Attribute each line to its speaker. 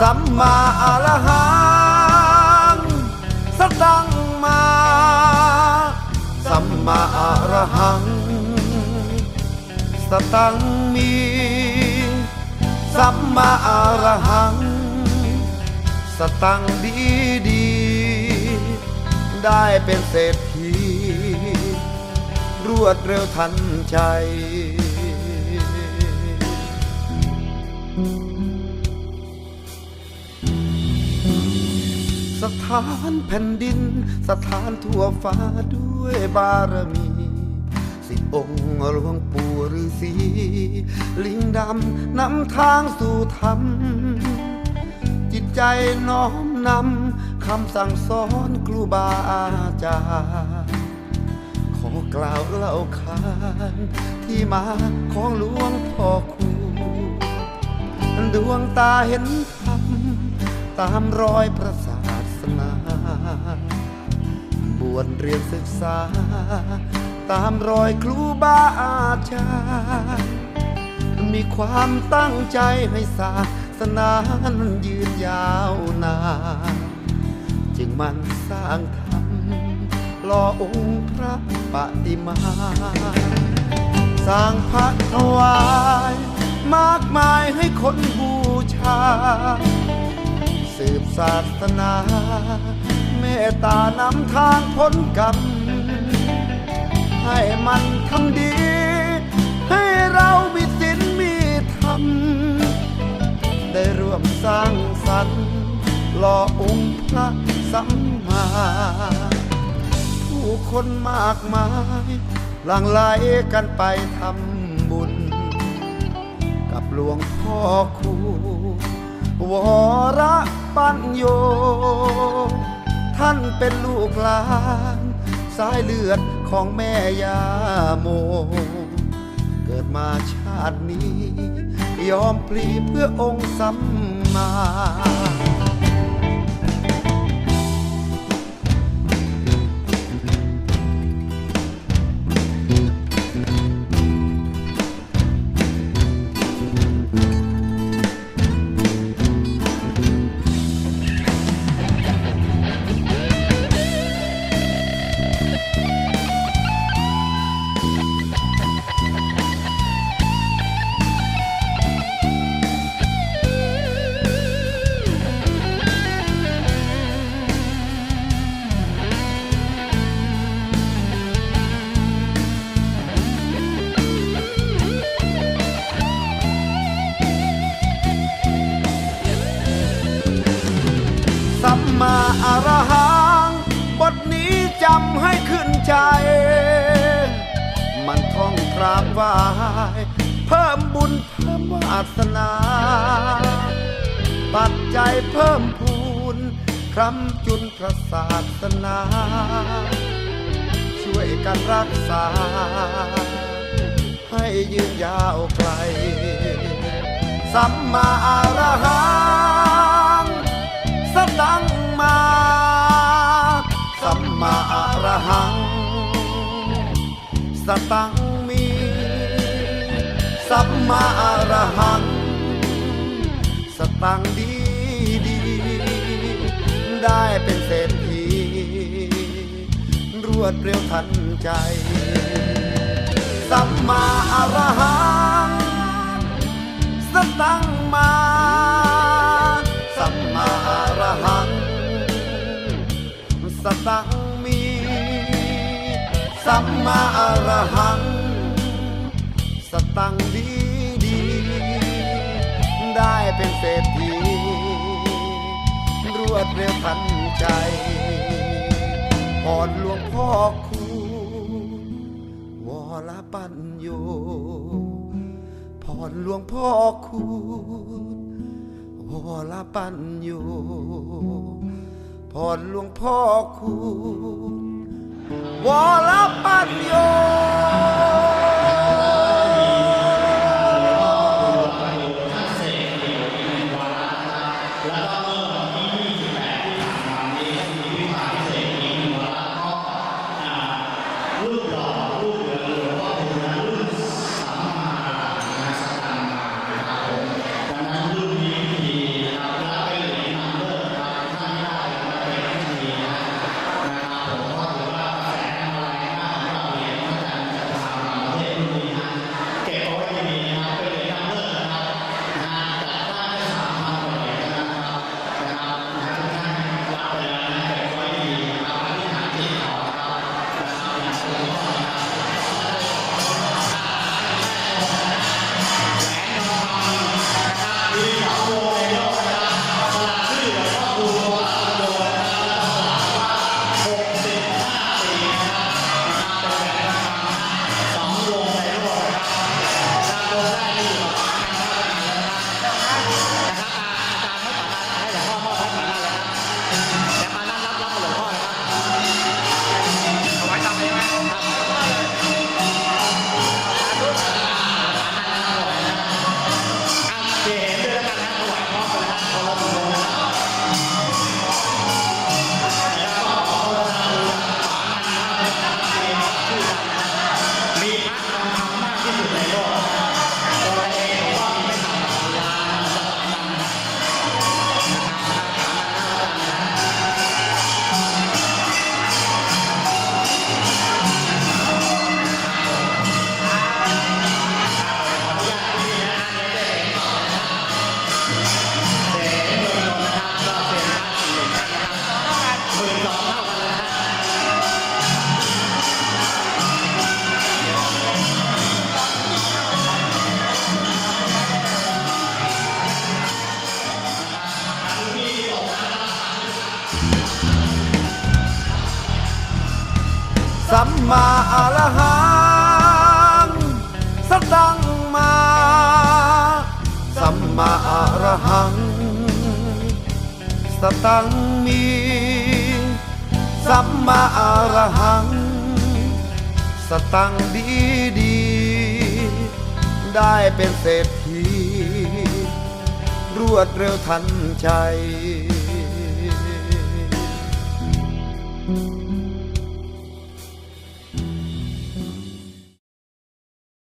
Speaker 1: สัมมาอรหังสตังมา สัมมาอรหัง สตังมี สัมมาอรหัง สตังดีดี ได้เป็นเศรษฐี รวดเร็วทันใจส ถานแผ่นดิน สถานทั่วฟ้าด้วยบารมีสิบองค์หลวงปู่ฤาษีลิงดำนำทางสู่ธรรม จิตใจน้อมนำคำสั่งสอนครูบาอาจารย์ขอกล่าวเล่าขานที่มาของหลวงพ่อครูดวงตาเห็นธรรมตามรอยพระส บวชเรียนศึกษา ตามรอยครูบาอาจารย์มีความตั้งใจให้ศาสนานั้นยืนยาวนานจึงมันสร้างธรรมรอองค์พระปฏิมา สร้างพระถวายมากมายให้คนบูชา สืบศาสนา ตตานำทางพ้นกรรมให้มันทำดี ให้เรามีศีลมีธรรม ได้ร่วมสร้างสรรค์หล่อองค์พระสัมมา ผู้คนมากมายหลั่งไหลกันไปทำบุญ กับหลวงพ่อคูวรปัญโย ท่านเป็นลูกหลาน สายเลือดของแม่ยาโม เกิดมาชาตินี้ ยอมพลีเพื่อองค์สัมมาาบไวาย เพิ่มบุญเพิ่มวาสนา ปัจจัยเพิ่มพูนคำจุนพระศาสนา ช่วยกันรักษา ให้ยืนยาวไกล สัมมาอารหังสตังมา สัมมาอารหังสตัง สัมมาอรหัง สตังดีดี ได้เป็นเศรษฐีรวดเร็วทันใจ สัมมาอรหัง สตังมา สัมมาอรหัง สตังมี สัมมาอรหัง ตังดีดีๆได้เป็นเศรษฐีรวดเร็วทันใจพรหลวงพ่อคูวรปัญโยพรหลวงพ่อคุณวรปัญโยพรหลวงพ่อคุณวรปัญโย มาอรหังสตังมาสัมมาอรหัง สตังมีสัมมาอรหัง สตังดีดี ได้เป็นเศรษฐี รวดเร็วทันใจ